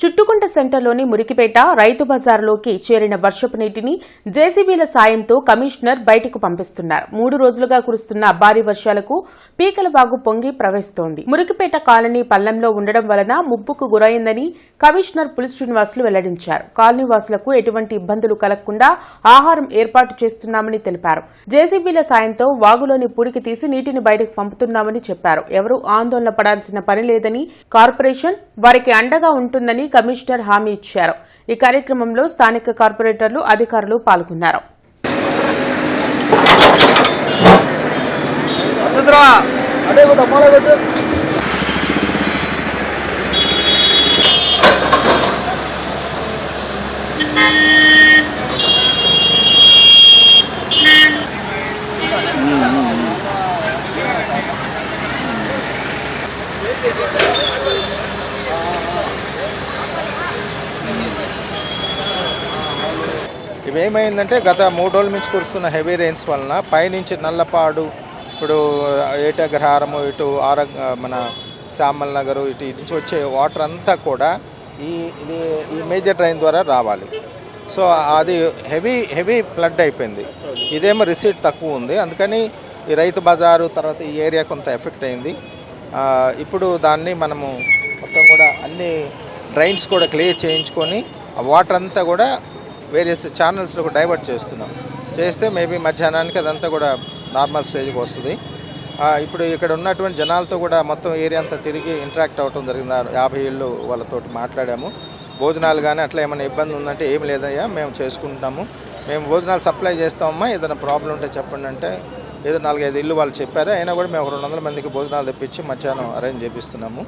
చుట్టుకుంట సెంటర్లోని మురికిపేట రైతు బజార్లోకి చేరిన వర్షపు నీటిని జేసీబీల సాయంతో కమిషనర్ బయటకు పంపిస్తున్నారు. మూడు రోజులుగా కురుస్తున్న భారీ వర్షాలకు పీకలబాగు పొంగి ప్రవహిస్తోంది. మురికిపేట కాలనీ పల్లంలో ఉండడం వలన ముప్పుకు గురైందని కమిషనర్ పులి శ్రీనివాసులు వెల్లడించారు. కాలనీ వాసులకు ఎటువంటి ఇబ్బందులు కలగకుండా ఆహారం ఏర్పాటు చేస్తున్నామని తెలిపారు. జేసీబీల సాయంతో వాగులోని పూడికి తీసి నీటిని బయటకు పంపుతున్నామని చెప్పారు. ఎవరూ ఆందోళన పడాల్సిన పని లేదని కార్పొరేషన్ వారికి అండగా ఉంటుందని కమిషనర్ హామీ ఇచ్చారు. ఈ కార్యక్రమంలో స్థానిక కార్పొరేటర్లు అధికారులు పాల్గొన్నారు. వసుంధరా అడే ఏమైందంటే గత మూడు రోజుల నుంచి కురుస్తున్న హెవీ రెయిన్స్ వలన పైనుంచి నల్లపాడు ఇప్పుడు ఏటగ్రహారము ఇటు ఆర మన శ్యామల్ నగరు ఇటు ఇటు నుంచి వచ్చే వాటర్ అంతా కూడా ఈ ఇది ఈ మేజర్ డ్రైన్ ద్వారా రావాలి. సో అది హెవీ హెవీ ఫ్లడ్ అయిపోయింది. ఇదేమో రిసీట్ తక్కువ ఉంది. అందుకని ఈ రైతు బజారు తర్వాత ఈ ఏరియా కొంత ఎఫెక్ట్ అయింది. ఇప్పుడు దాన్ని మనము మొత్తం కూడా అన్ని డ్రైన్స్ కూడా క్లియర్ చేయించుకొని ఆ వాటర్ అంతా కూడా వేరియస్ ఛానల్స్లో డైవర్ట్ చేస్తున్నాం. చేస్తే మేబీ మధ్యాహ్నానికి అదంతా కూడా నార్మల్ స్టేజ్కి వస్తుంది. ఇప్పుడు ఇక్కడ ఉన్నటువంటి జనాలతో కూడా మొత్తం ఏరియా అంతా తిరిగి ఇంటరాక్ట్ అవ్వటం జరిగింది. యాభై ఏళ్ళు వాళ్ళతో మాట్లాడాము. భోజనాలు కానీ అట్లా ఏమైనా ఇబ్బంది ఉందంటే ఏం లేదయ్యా మేము చేసుకుంటాము. మేము భోజనాలు సప్లై చేస్తామమ్మా ఏదైనా ప్రాబ్లం ఉంటే చెప్పండి అంటే ఏదో నాలుగైదు ఇల్లు వాళ్ళు చెప్పారు. అయినా కూడా మేము రెండు వందల మందికి భోజనాలు తెప్పించి మధ్యాహ్నం అరేంజ్ చేపిస్తున్నాము.